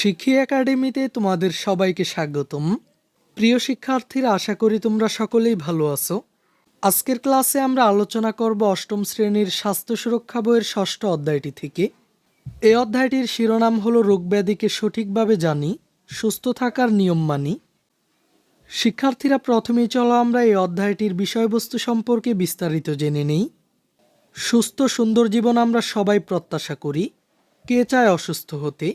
শিক্ষী একাডেমিতে তোমাদের সবাইকে স্বাগতম। প্রিয় শিক্ষার্থীরা, আশা করি তোমরা সকলেই ভালো আছো। আজকের ক্লাসে আমরা আলোচনা করব অষ্টম শ্রেণির স্বাস্থ্য সুরক্ষা বইয়ের ষষ্ঠ অধ্যায়টি থেকে। এই অধ্যায়টির শিরোনাম হলো রোগব্যাধিকে সঠিকভাবে জানি, সুস্থ থাকার নিয়ম মানি। শিক্ষার্থীরা, প্রথমেই চলো আমরা এই অধ্যায়টির বিষয়বস্তু সম্পর্কে বিস্তারিত জেনে নেই। সুস্থ সুন্দর জীবন আমরা সবাই প্রত্যাশা করি, কে চায় অসুস্থ হতে?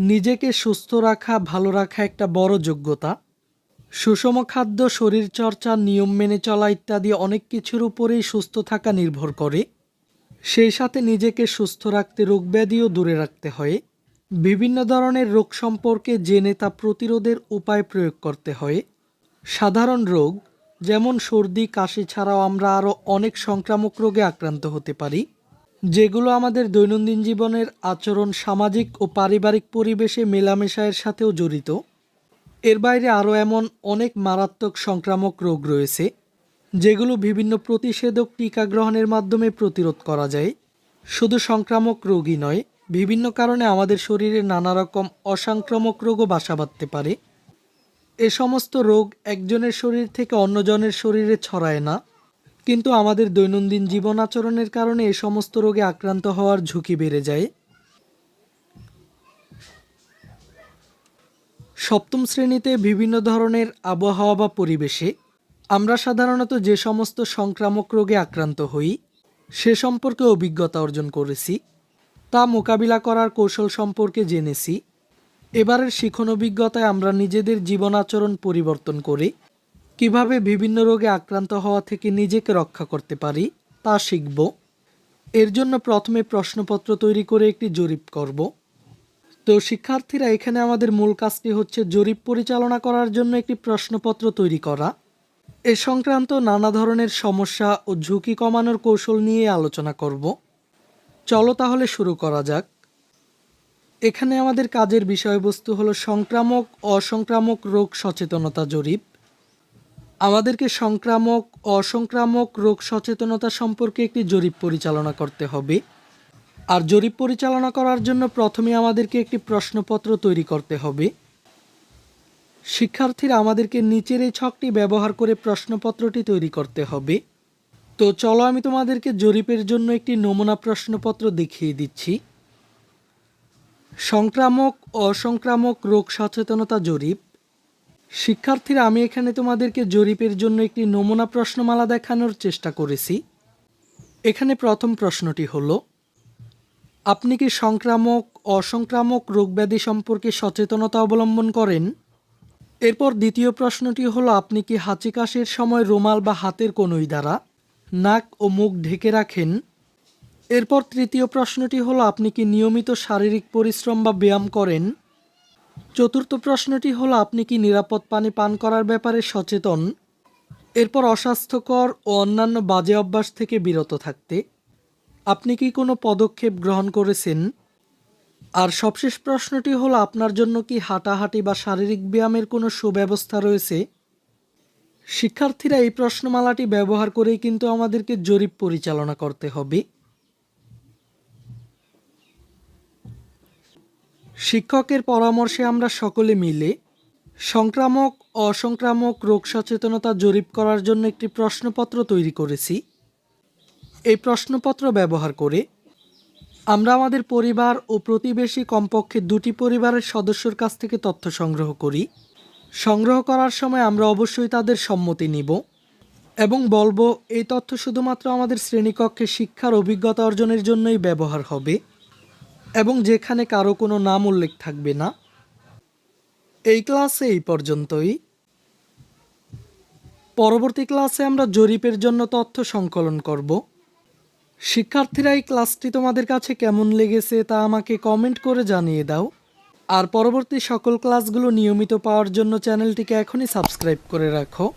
নিজেকে সুস্থ রাখা, ভালো রাখা একটা বড় যোগ্যতা। সুষম খাদ্য, শরীরচর্চা, নিয়ম মেনে চলা ইত্যাদি অনেক কিছুর উপরেই সুস্থ থাকা নির্ভর করে। সেই সাথে নিজেকে সুস্থ রাখতে রোগব্যাধিও দূরে রাখতে হয়। বিভিন্ন ধরনের রোগ সম্পর্কে জেনে তা প্রতিরোধের উপায় প্রয়োগ করতে হয়। সাধারণ রোগ, যেমন সর্দি, কাশি ছাড়াও আমরা আরও অনেক সংক্রামক রোগে আক্রান্ত হতে পারি। যেগুলো আমাদের দৈনন্দিন জীবনের আচরণ সামাজিক ও পারিবারিক পরিবেশে মেলামেশায়ের সাথেও জড়িত। এর বাইরে আরও এমন অনেক মারাত্মক সংক্রামক রোগ রয়েছে, যেগুলো বিভিন্ন প্রতিষেধক টিকা গ্রহণের মাধ্যমে প্রতিরোধ করা যায়। শুধু সংক্রামক রোগই নয়, বিভিন্ন কারণে আমাদের শরীরে নানা রকম অসংক্রামক রোগও বাসা বাঁধতে পারে। এ সমস্ত রোগ একজনের শরীর থেকে অন্যজনের শরীরে ছড়ায় না। কিন্তু আমাদের দৈনন্দিন জীবন আচরণের কারণে এ সমস্ত রোগে আক্রান্ত হওয়ার ঝুঁকি বেড়ে যায়। সপ্তম শ্রেণীতে বিভিন্ন ধরনের আবহাওয়া বা পরিবেশে আমরা সাধারণত যে সমস্ত সংক্রামক রোগে আক্রান্ত হই, সে সম্পর্কে অভিজ্ঞতা অর্জন করেছি, তা মোকাবিলা করার কৌশল সম্পর্কে জেনেছি। এবারের শিখন অভিজ্ঞতায় আমরা নিজেদের জীবন আচরণ পরিবর্তন করে কীভাবে বিভিন্ন রোগে আক্রান্ত হওয়া থেকে নিজেকে রক্ষা করতে পারি তা শিখব। এর জন্য প্রথমে প্রশ্নপত্র তৈরি করে একটি জরিপ করব। তো শিক্ষার্থীরা, এখানে আমাদের মূল কাজটি হচ্ছে জরিপ পরিচালনা করার জন্য একটি প্রশ্নপত্র তৈরি করা। এ সংক্রান্ত নানা ধরনের সমস্যা ও ঝুঁকি কমানোর কৌশল নিয়ে আলোচনা করব। চলো তাহলে শুরু করা যাক। এখানে আমাদের কাজের বিষয়বস্তু হলো সংক্রামক, অসংক্রামক রোগ সচেতনতা জরিপ। আমাদেরকে সংক্রামক, অসংক্রামক রোগ সচেতনতা সম্পর্কে একটি জরিপ পরিচালনা করতে হবে। আর জরিপ পরিচালনা করার জন্য প্রথমে আমাদেরকে একটি প্রশ্নপত্র তৈরি করতে হবে। শিক্ষার্থীরা আমাদেরকে নিচের এই ছকটি ব্যবহার করে প্রশ্নপত্রটি তৈরি করতে হবে। তো চলো আমি তোমাদেরকে জরিপের জন্য একটি নমুনা প্রশ্নপত্র দেখিয়ে দিচ্ছি। সংক্রামক, অসংক্রামক রোগ সচেতনতা জরিপ। শিক্ষার্থীরা, আমি এখানে তোমাদেরকে জরিপের জন্য একটি নমুনা প্রশ্নমালা দেখানোর চেষ্টা করেছি। এখানে প্রথম প্রশ্নটি হল, আপনি কি সংক্রামক, অসংক্রামক রোগব্যাধি সম্পর্কে সচেতনতা অবলম্বন করেন? এরপর দ্বিতীয় প্রশ্নটি হলো, আপনি কি হাঁচি কাশির সময় রুমাল বা হাতের কনুই দ্বারা নাক ও মুখ ঢেকে রাখেন? এরপর তৃতীয় প্রশ্নটি হলো, আপনি কি নিয়মিত শারীরিক পরিশ্রম বা ব্যায়াম করেন? চতুর্থ প্রশ্নটি হলো, আপনি কি নিরাপদ পানি পান করার ব্যাপারে সচেতন? এরপর অস্বাস্থ্যকর ও অন্যান্য বাজে অভ্যাস থেকে বিরত থাকতে। আপনি কি কোনো পদক্ষেপ গ্রহণ করেছেন? আর সবশেষ প্রশ্নটি হলো, আপনার জন্য কি হাঁটাহাঁটি বা শারীরিক ব্যায়ামের কোনো সুব্যবস্থা রয়েছে? শিক্ষার্থীরা এই প্রশ্নমালাটি ব্যবহার করেই কিন্তু আমাদেরকে জরিপ পরিচালনা করতে হবে। শিক্ষকের পরামর্শে আমরা সকলে মিলে সংক্রামক, অসংক্রামক রোগ সচেতনতা জরিপ করার জন্য একটি প্রশ্নপত্র তৈরি করেছি। এই প্রশ্নপত্র ব্যবহার করে আমরা আমাদের পরিবার ও প্রতিবেশী কমপক্ষে দুটি পরিবারের সদস্যর কাছ থেকে তথ্য সংগ্রহ করি। সংগ্রহ করার সময় আমরা অবশ্যই তাদের সম্মতি নিব এবং বলব, এই তথ্য শুধুমাত্র আমাদের শ্রেণীকক্ষে শিক্ষার অভিজ্ঞতা অর্জনের জন্যই ব্যবহার হবে। এবং যেখানে কারও কোনো নাম উল্লেখ থাকবে না। এই ক্লাসে এই পর্যন্তই। পরবর্তী ক্লাসে আমরা জরিপের জন্য তথ্য সংকলন করব। শিক্ষার্থীরা এই ক্লাসটি তোমাদের কাছে কেমন লেগেছে তা আমাকে কমেন্ট করে জানিয়ে দাও। আর পরবর্তী সকল ক্লাসগুলো নিয়মিত পাওয়ার জন্য চ্যানেলটিকে এখনই সাবস্ক্রাইব করে রাখো।